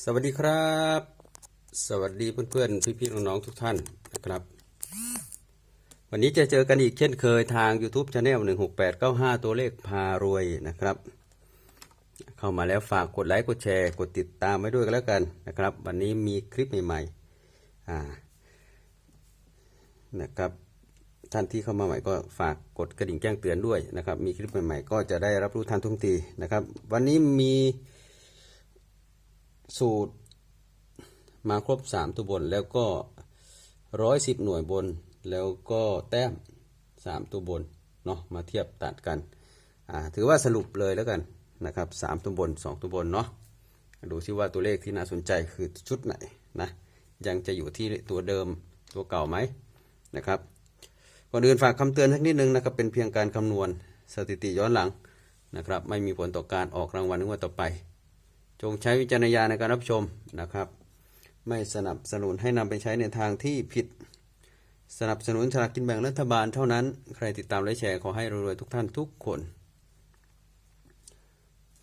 สวัสดีครับ สวัสดีเพื่อนๆพี่ๆน้องๆทุกท่านนะครับ วันนี้จะเจอกันอีกเช่นเคยทาง YouTube Channel 16895 ตัวเลขพารวยนะครับ เข้ามาแล้วฝากกดไลค์กดแชร์ กดติดตามไว้ด้วยกันแล้วกันนะครับ วันนี้มีคลิปใหม่ๆอ่านะครับท่านที่เข้ามาใหม่ก็ฝากกดกระดิ่งแจ้งเตือนด้วยนะครับ มีคลิปใหม่ๆ ก็จะได้รับรู้ทันทุกทีนะครับ วันนี้มี สูตรมาครบ 3 ตัวบนแล้วก็ร้อยสิบหน่วยบนแล้วก็แต้ม 3 ตัวบนเนาะมาเทียบตัดกันถือว่าสรุปเลยแล้วกันนะครับสามตัวบน 2 ตัวบนเนาะดูซิว่าตัวเลขที่น่าสนใจคือชุดไหนนะยังจะอยู่ที่ตัวเดิมตัวเก่าไหมนะครับก่อนอื่นฝากคำเตือนสักนิดนึงนะครับเป็นเพียงการคำนวณสถิติย้อนหลังนะครับไม่มีผลต่อการออกรางวัลในงวดต่อไป จงใช้วิจารณญาณในการรับชมนะครับ ไม่สนับสนุนให้นำไปใช้ในทางที่ผิด สนับสนุนฉลากกินแบ่งรัฐบาลเท่านั้น ใครติดตามและแชร์ขอให้รวยๆทุกท่านทุกคน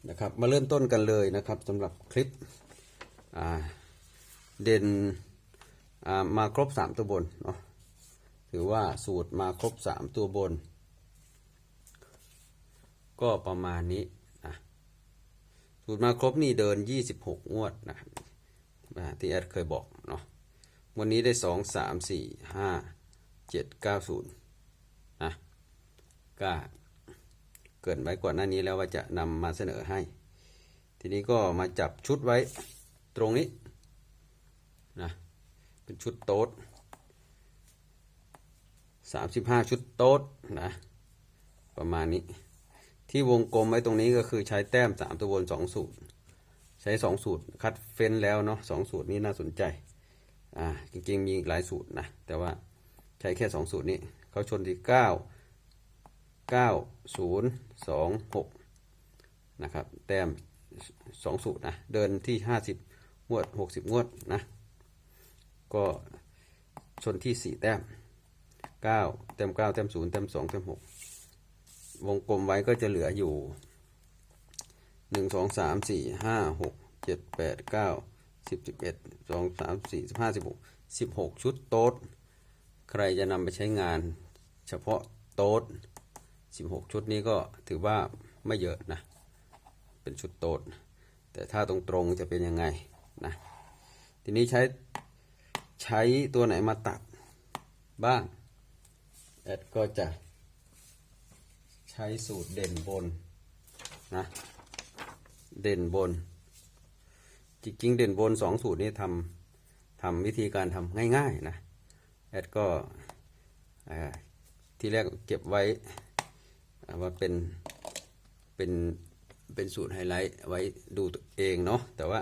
นะครับมาเริ่มต้นกันเลยนะครับสำหรับคลิปเด่นมาครบ 3 ตัวบนเนาะถือว่าสูตรมาครบ 3 ตัวบน ก็ประมาณนี้ สูตรมาครบนี่เดิน 26 งวดนะครับที่แอดเคยบอกเนาะวันนี้ได้ 2 3 4 5 7 9 0นะก็เกินไว้ก่อนหน้านี้แล้วว่าจะนำมาเสนอให้ ทีนี้ก็มาจับชุดไว้ตรงนี้นะเป็นชุดโต๊ดสามสิบห้าชุดโต๊ดนะประมาณนี้ ที่วงกลมไว้ตรงนี้ก็คือใช้แต้มสามตัวบนสองสูตร ใช้สองสูตรคัดเฟ้นแล้วเนาะสองสูตรนี้น่าสนใจ อ่าจริงๆมีอีกหลายสูตรนะ แต่ว่าใช้แค่สองสูตรนี้เขาชนที่เก้าเก้าศูนย์สองหกนะครับ แต้มสองสูตรนะ เดินที่ห้าสิบงวดหกสิบงวดนะ ก็ชนที่สี่แต้มเก้าเต็มเก้าเต็มศูนย์เต็มสองเต็มหก วงกลมไว้ก็จะเหลืออยู่หนึ่งสองสามสี่ห้าหกเจ็ดแปดเก้าสิบสิบเอ็ดสองสามสี่สิบห้าสิบหกสิบหกชุดโต๊ด ใครจะนำไปใช้งาน เฉพาะโต๊ดสิบหกชุดนี้ก็ถือว่าไม่เยอะนะ เป็นชุดโต๊ด แต่ถ้าตรงตรงๆจะเป็นยังไงนะ ทีนี้ใช้ใช้ตัวไหนมาตัดบ้างแอดก็จะ ช้สูตรเด่นบนนะเด่นบน จริงๆ เด่นบนสองสูตรนี้ทำทำวิธีการทำง่ายๆนะแอดก็ที่แรกเก็บไว้อ่าว่าเป็นเป็นเป็นสูตรไฮไลท์ไว้ดูตัวเองเนาะแต่ว่า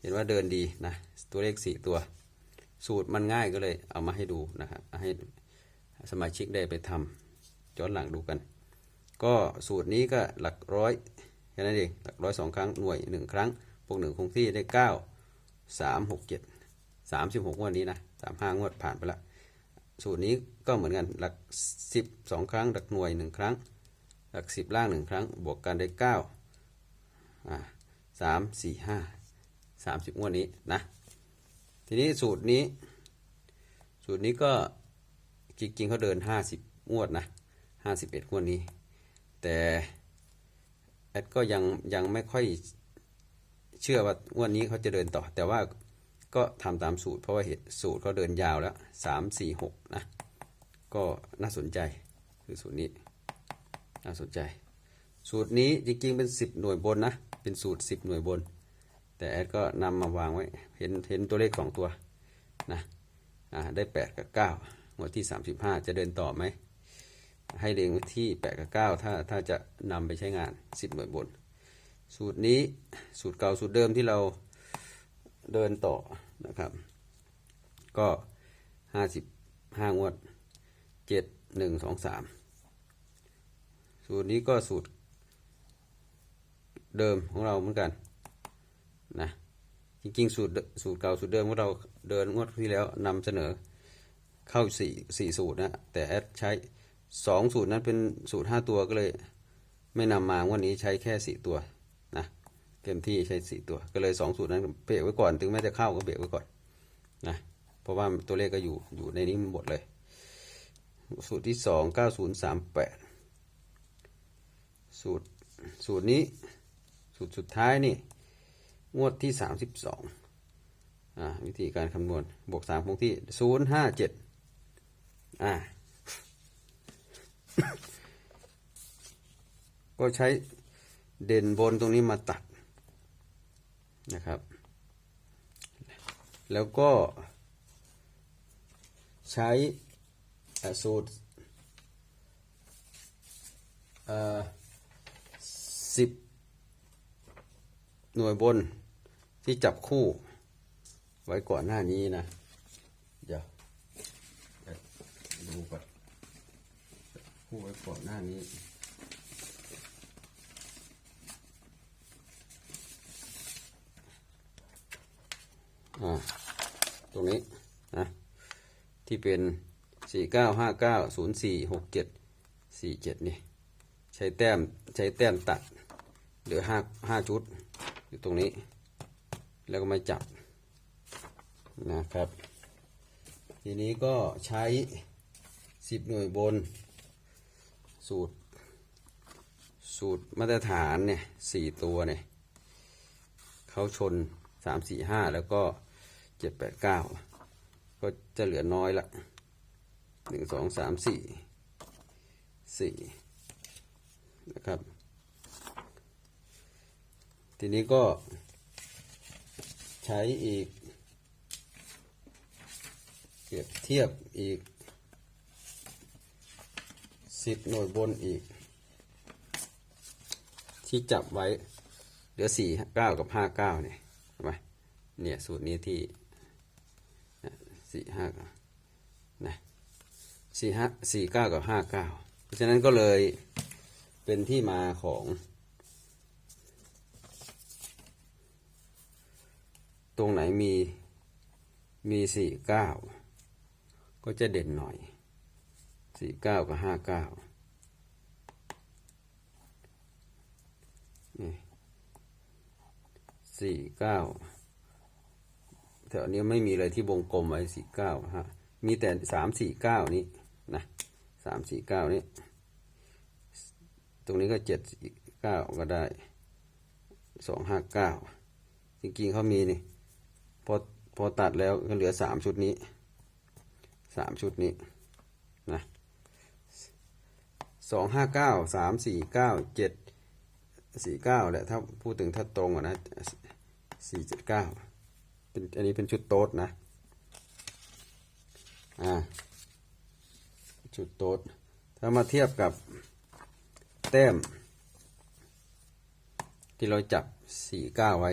เห็นว่าเดินดีนะตัวเลขสี่ตัว สูตรมันง่ายก็เลยเอามาให้ดูนะครับให้สมาชิกได้ไปทำย้อนหลังดูกัน ก็สูตรนี้ก็หลักร้อยแค่นั้นเองหลักร้อยสองครั้งหน่วยหนึ่งครั้งพวกหนึ่งคงที่ได้เก้าสามหกเจ็ดสามสิบหกงวดนี้นะสามห้างวดผ่านไปละสูตรนี้ก็เหมือนกันหลักสิบสองครั้ง หลักหน่วยหนึ่งครั้ง หลักสิบล่างหนึ่งครั้ง บวกกันได้เก้าอ่าสามสี่ห้าสามสิบงวดนี้นะทีนี้สูตรนี้ สูตรนี้ก็จริงๆเขาเดินห้าสิบงวดนะห้าสิบเอ็ดงวดนี้ แต่แอดก็ยังยังไม่ค่อยเชื่อว่างวดนี้เขาจะเดินต่อ แต่ว่าก็ทำตามสูตร เพราะว่าเหตุสูตรเขาเดินยาวแล้วสามสี่หกนะ ก็น่าสนใจคือสูตรนี้น่าสนใจ สูตรนี้จริงๆเป็นสิบหน่วยบนนะ เป็นสูตรสิบหน่วยบน แต่แอดก็นำมาวางไว้ เห็นเห็นตัวเลขสองตัวนะได้แปดกับเก้างวดที่35จะเดินต่อไหม ให้เล็งที่8กับ9ถ้าถ้าจะนำไปใช้งาน10หน่วยบน สูตรนี้สูตรเก่าสูตรเดิมที่เราเดินต่อนะครับ ก็55งวด7 1 2 3สูตรนี้ก็สูตรเดิมของเราเหมือนกันนะจริงๆ สูตรสูตรเก่าสูตรเดิมของเราเดินงวดที่แล้วนำเสนอเข้าสี่สี่สูตรนะแต่แอดใช้ สองสูตรนั้นเป็นสูตรห้าตัวก็เลย ไม่นำมางวันนี้ใช้แค่สี่ตัวนะเต็มที่ใช้สี่ตัวก็เลยสองสูตรนั้นเบรกไว้ก่อน ถึงแม้จะเข้าก็เบรกไว้ก่อนนะเพราะว่าตัวเลขก็อยู่อยู่ในนี้หมดเลย สูตรที่สองเก้าศูนย์สามแปดสูตรสูตรนี้สูตรสุดท้ายนี่งวดที่สามสิบสองอ่าวิธีการคำนวณบวกสามคงที่ศูนย์ห้าเจ็ดอ่า ก็ใช้เด่นบนตรงนี้มาตัดนะครับ แล้วก็ ใช้สูตรสิบหน่วยบนที่จับคู่ไว้ก่อนหน้านี้นะ เดี๋ยวดูก่อน คู่ไว้ก่อนหน้านี้อ่าตรงนี้นะที่เป็นสี่เก้าห้าเก้าศูนย์สี่หกเจ็ดสี่เจ็ดนี่ ใช้แต้มใช้แต้มตัดเหลือห้าห้าชุด อยู่ตรงนี้ แล้วก็มาจับนะครับ ทีนี้ก็ใช้สิบหน่วยบน สูตร สูตรมาตรฐานเนี่ยสี่ตัวเนี่ยเขาชนสามสี่ห้าแล้วก็เจ็ดแปดเก้าก็จะเหลือน้อยละหนึ่งสองสามสี่สี่นะครับ ทีนี้ก็ใช้อีก เปรียบเทียบอีก สิบหน่วยบนอีก ที่จับไว้เหลือสี่เก้ากับห้าเก้าเนี่ยไหมเนี่ยสูตรนี้ที่สี่ห้านะสี่ห้าสี่เก้ากับห้าเก้าเพราะฉะนั้นก็เลยเป็นที่มาของ ตรงไหนมีมีสี่เก้าก็จะเด่นหน่อย สี่เก้ากับห้าเก้านี่สี่เก้าแถวนี้ไม่มีเลยที่วงกลมไว้สี่เก้าฮะมีแต่สามสี่เก้านี้นะสามสี่เก้านี้ ตรงนี้ก็เจ็ดสี่เก้าก็ได้สองห้าเก้าจริงๆเขามีนี่พอพอตัดแล้วก็เหลือสามชุดนี้สามชุดนี้ สองห้าเก้าสามสี่เก้าเจ็ดสี่เก้าแหละถ้าพูดถึงถ้าตรงอะนะสี่เจ็ดเก้าเป็นอันนี้เป็นชุดโต๊ดนะอ่าชุดโต๊ดถ้ามาเทียบกับแต้ม ที่เราจับสี่เก้าไว้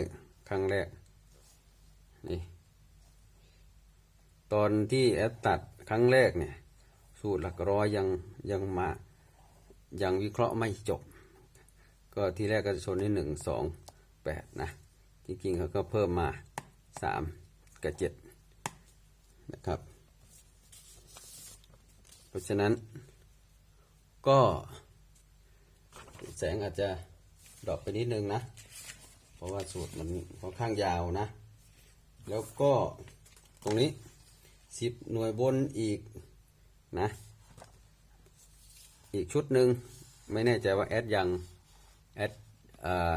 ครั้งแรกนี่ตอนที่แอดตัดครั้งแรกเนี่ย สูตรหลักร้อยยังยังมา ยังวิเคราะห์ไม่จบ ก็ที่แรกก็จะชนที่หนึ่งสองแปดนะ จริงๆเขาก็เพิ่มมาสามกับเจ็ดนะครับ เพราะฉะนั้น ก็แสงอาจจะดรอปไปนิดนึงนะ เพราะว่าสูตรมันค่อนข้างยาวนะ แล้วก็ตรงนี้สิบหน่วยบนอีกนะ อีกชุดหนึ่งไม่แน่ใจว่าแอดยังแอดเอ่อ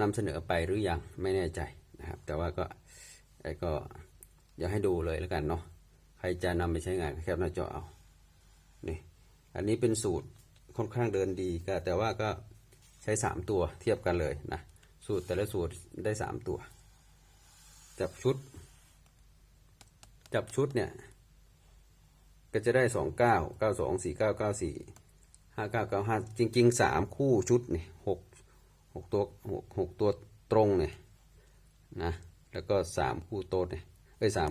นำเสนอไปหรือยังไม่แน่ใจนะครับ แต่ว่าก็ไอ้ก็อยากให้ดูเลยแล้วกันเนาะใครจะนำไปใช้งานแคปหน้าจอเอานี่อันนี้เป็นสูตรค่อนข้างเดินดีก็แต่ว่าก็ใช้สามตัวเทียบกันเลยนะสูตรแต่ละสูตรได้สามตัว จับชุด จับชุดเนี่ย ก็จะได้สองเก้าเก้าสองสี่เก้าเก้าสี่ห้าเก้าเก้าห้าจริงๆสามคู่ชุดเนี่ยหกหกตัวหกหกตัวตรงเนี่ยนะแล้วก็สามคู่โต๊ดเนี่ยเอ้ยสาม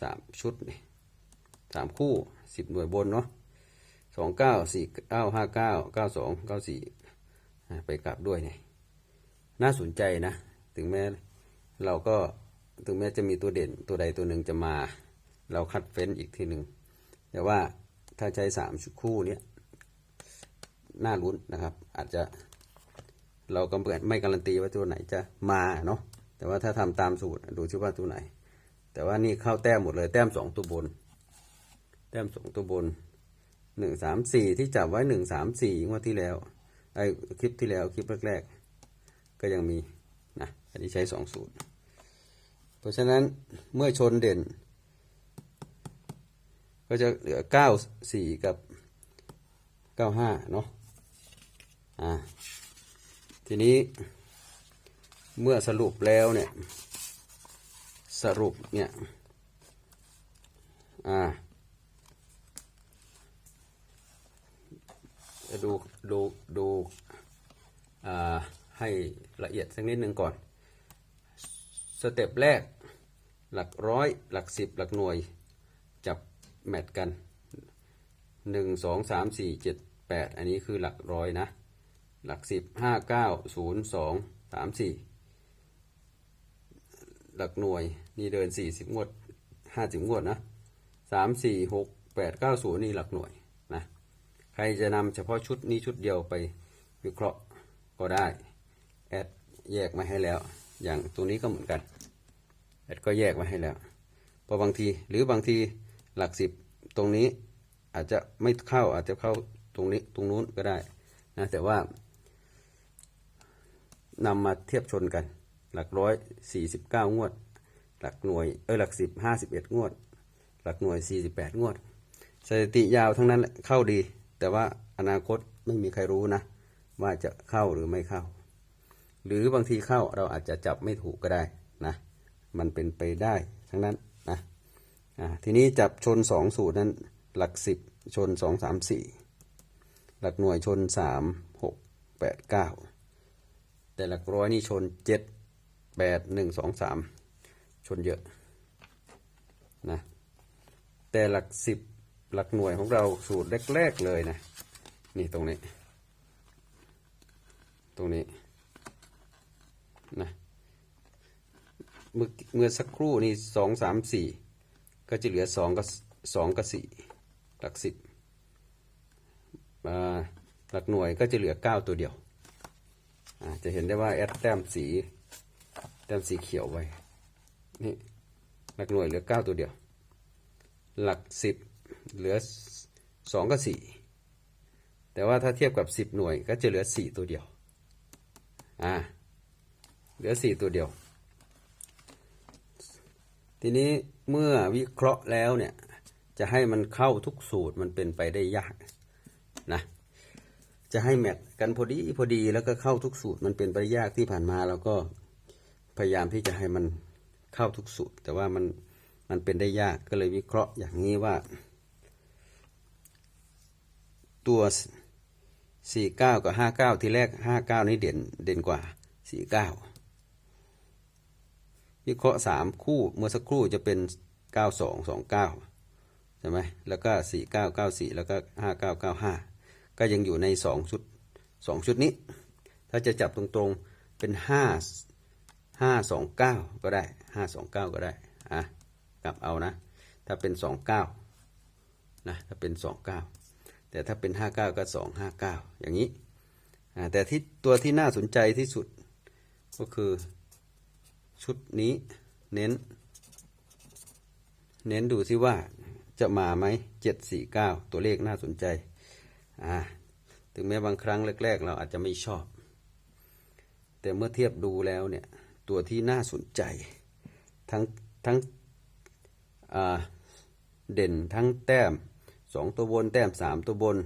สามชุดเนี่ยสามคู่สิบหน่วยบนเนาะสองเก้าสี่เก้าห้าเก้าเก้าสองเก้าสี่ไปกลับด้วยเนี่ยน่าสนใจนะ ถึงแม้เราก็ถึงแม้จะมีตัวเด่นตัวใดตัวหนึ่งจะมา เราคัดเฟ้นอีกทีหนึ่ง แต่ว่าถ้าใช้สามชุดคู่เนี้ยน่าลุ้นนะครับ อาจจะเราก็ไม่การันตีว่าตัวไหนจะมาเนาะแต่ว่าถ้าทำตามสูตรดูซิว่าตัวไหน แต่ว่านี่เข้าแต้มหมดเลยแต้มสองตัวบน แต้มสองตัวบนหนึ่งสามสี่ที่จับไว้หนึ่งสามสี่งวดที่แล้วไอ้คลิปที่แล้วคลิปแรกๆก็ยังมีนะอันนี้ใช้สองสูตร เพราะฉะนั้นเมื่อชนเด่น ก็จะเหลือเก้าสี่กับเก้าห้าเนาะอ่าทีนี้เมื่อสรุปแล้วเนี่ยสรุปเนี่ยอ่าจะดูดูดูอ่าให้ละเอียดสักนิดหนึ่งก่อน สเต็ปแรกหลักร้อย หลักสิบหลักหน่วย จับ แมทกันหนึ่งสองสามสี่เจ็ดแปดอันนี้คือหลักร้อยนะ หลักสิบห้าเก้าศูนย์สองสามสี่หลักหน่วยนี่เดินสี่สิบงวดห้าสิบงวดนะสามสี่หกแปดเก้าศูนย์นี่หลักหน่วยนะใครจะนำเฉพาะชุดนี้ชุดเดียวไปวิเคราะห์ก็ได้แอดแยกมาให้แล้ว อย่างตัวนี้ก็เหมือนกันแอดก็แยกมาให้แล้วเพราะบางทีหรือบางที หลักสิบตรงนี้อาจจะไม่เข้าอาจจะเข้าตรงนี้ตรงนู้นก็ได้นะแต่ว่านำมาเทียบชนกัน หลักร้อยสี่สิบเก้างวด หลักหน่วยเออหลักสิบห้าสิบเอ็ดงวด หลักหน่วยสี่สิบแปดงวดสถิติยาวทั้งนั้นแหละเข้าดี แต่ว่าอนาคตไม่มีใครรู้นะ ว่าจะเข้าหรือไม่เข้า หรือบางทีเข้าเราอาจจะจับไม่ถูกก็ได้นะ มันเป็นไปได้ทั้งนั้น อ่าทีนี้จับชนสองสูตรนั้นหลักสิบชนสองสามสี่หลักหน่วยชนสามหกแปดเก้าแต่หลักร้อยนี่ชนเจ็ดแปดหนึ่งสองสามชนเยอะนะแต่หลักสิบหลักหน่วยของเราสูตรแรก ๆ เลยนะ นี่ตรงนี้ ตรงนี้นะเมื่อเมื่อสักครู่นี่สองสามสี่ ก็จะเหลือสองกับสองกับสี่หลักสิบหลักหน่วยก็จะเหลือเก้าตัวเดียวจะเห็นได้ว่าแอดแต้มสีแต้มสีเขียวไว้นี่หลักหน่วยเหลือเก้าตัวเดียว หลักสิบเหลือสองกับสี่แต่ว่าถ้าเทียบกับสิบหน่วยก็จะเหลือสี่ตัวเดียวอ่าเหลือสี่ตัวเดียว ทีนี้ เมื่อวิเคราะห์แล้วเนี่ย จะให้มันเข้าทุกสูตรมันเป็นไปได้ยากนะจะให้แมทกันพอดีพอดีแล้วก็เข้าทุกสูตรมันเป็นไปยากที่ผ่านมาเราก็พยายามที่จะให้มันเข้าทุกสูตร แต่ว่ามันมันเป็นได้ยากก็เลยวิเคราะห์อย่างนี้ว่า ตัวสี่เก้ากับห้าเก้าทีแรกห้าเก้านี่เด่นเด่นกว่าสี่เก้า วิเคราะห์สามคู่เมื่อสักครู่จะเป็นเก้าสองสองเก้าใช่ไหมแล้วก็สี่เก้าเก้าสี่แล้วก็ห้าเก้าเก้าห้าก็ยังอยู่ในสองชุดสองชุดนี้ ถ้าจะจับตรงๆเป็นห้าห้าสองเก้าก็ได้ห้าสองเก้าก็ได้อะกลับเอานะ ถ้าเป็นสองเก้านะถ้าเป็นสองเก้าแต่ถ้าเป็นห้าเก้าก็สองห้าเก้าอย่างนี้อ่าแต่ที่ตัวที่น่าสนใจที่สุดก็คือ ชุดนี้เน้น เน้นดูซิว่าจะมาไหมเจ็ดสี่เก้าตัวเลขน่าสนใจ อ่า ถึงแม้บางครั้งแรก ๆ เราอาจจะไม่ชอบ แต่เมื่อเทียบดูแล้วเนี่ย ตัวที่น่าสนใจ ทั้งทั้งเด่นทั้งแต้มสองตัวบน แต้มสามตัวบน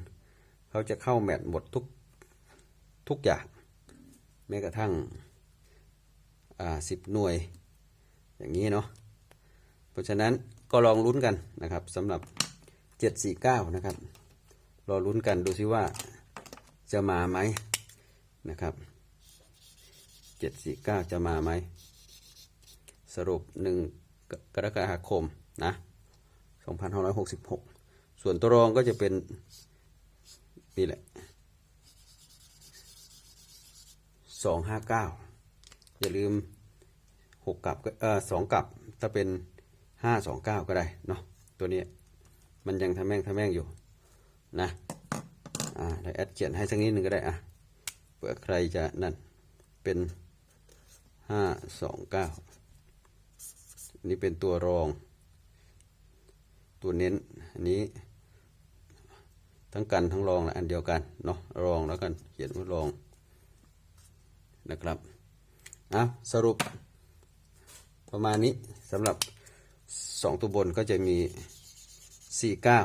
เขาจะเข้าแมตช์หมดทุกทุกอย่างแม้กระทั่ง อ่าสิบหน่วย อย่างนี้เนาะเพราะฉะนั้นก็ลองลุ้นกันนะครับสำหรับเจ็ดสี่เก้านะครับ รอลุ้นกันดูซิว่าจะมาไหมนะครับเจ็ดสี่เก้าจะมาไหม สรุปหนึ่งกรกฎาคมนะสองพันห้าร้อยหกสิบหกส่วนตัวรองก็จะเป็นนี่แหละส อย่าลืมหกกับเออสองกับถ้าเป็นห้าสองเก้าก็ได้เนาะตัวนี้มันยังทำแม่งทำแม่งอยู่นะอ่าเดี๋ยวแอดเขียนให้สักนิดหนึ่งก็ได้อะเผื่อใครจะนั่นเป็นห้าสองเก้านนี้เป็นตัวรอง ตัวเน้นอันนี้ ทั้งกันทั้งรองแหละอันเดียวกันเนาะรองแล้วกันเขียนว่ารองนะครับ อะสรุปประมาณนี้สำหรับสองตัวบนก็จะมีสี่เก้า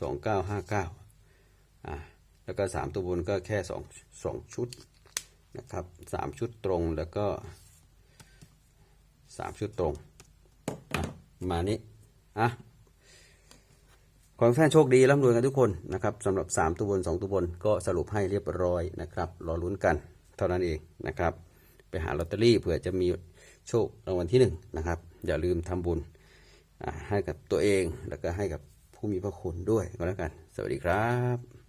สองเก้าห้าเก้าแล้วก็สามตัวบนก็แค่สองชุดนะครับสามชุดตรงแล้วก็สามชุดตรงประมาณนี้อะขอให้แฟนโชคดีร่ำรวยกันทุกคนนะครับสำหรับ 3 ตัวบน 2 ตัวบนก็สรุปให้เรียบร้อยนะครับ รอลุ้นกันเท่านั้นเองนะครับ ไปหาลอตเตอรี่เผื่อจะมีโชครางวัลที่หนึ่งนะครับ อย่าลืมทำบุญให้กับตัวเองแล้วก็ให้กับผู้มีพระคุณด้วยก็แล้วกัน สวัสดีครับ